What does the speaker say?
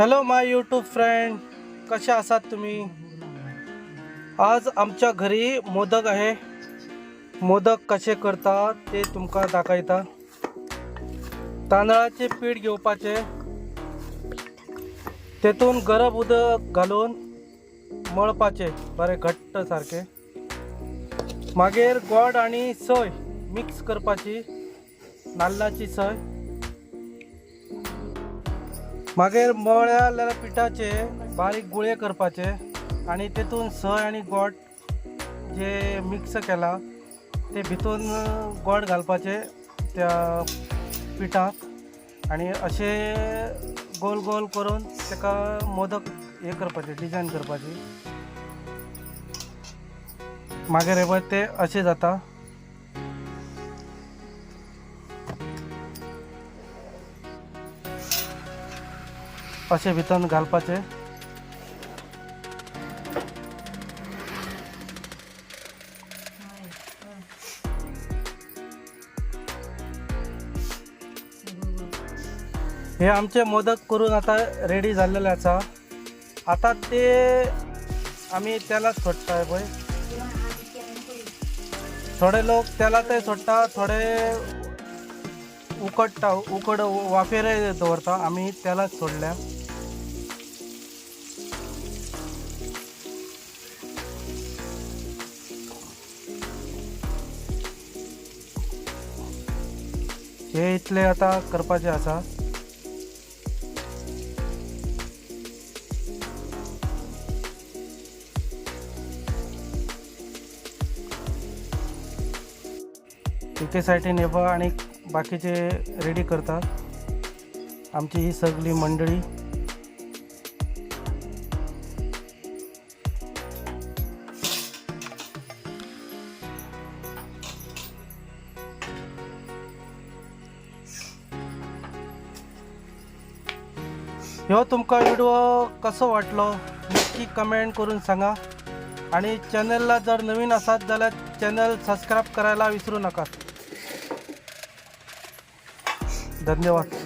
Hello माय YouTube friend कसे आसात तुम्ही? आज आमच्या घरी मोदक आहे. मोदक कसे करतात ते तुमका दाखयता तांदळाचे पीठ घेवपाचे. तेतून गरम उदक घालून मळपाचे. बरे घट्ट सारखे. मागीर गोड आणि सोय मिक्स करपाची. नाल्लाची सोय. मागीर मळ्या पिठाचे बारीक गुळे करपाचे आणि तेतून सय आणि गोड जे मिक्स केला ते भितून गोड घालपाचे त्या पिठाक आणि असे गोल गोल करून तेका मोदक हे करपाचे डिजायन करपाची. मागीर हे पळय ते असे जाता. अशे भितर घालपाचे. हे आमचे मोदक करून आता रेडी झालेले आसा आता ते आम्ही त्याला सोडटाय पळय थोडे लोक त्याला सोडटा थोडे उकडटा उकड वाफेर दवरता आम्ही त्यालाच सोडल्या. हे इथले आता करपाचे आसा एके सायडीन येवपा आनी बाकीचे रेडी करतात. आमची ही सगळी मंडळी. ह्यो तुमका व्हिडिओ कसो वाटलो? नक्की कमेंट करून सांगा. आणि चॅनलला जर नवीन असात जाल्यार चॅनल सबस्क्राईब करायला विसरू नका. धन्यवाद.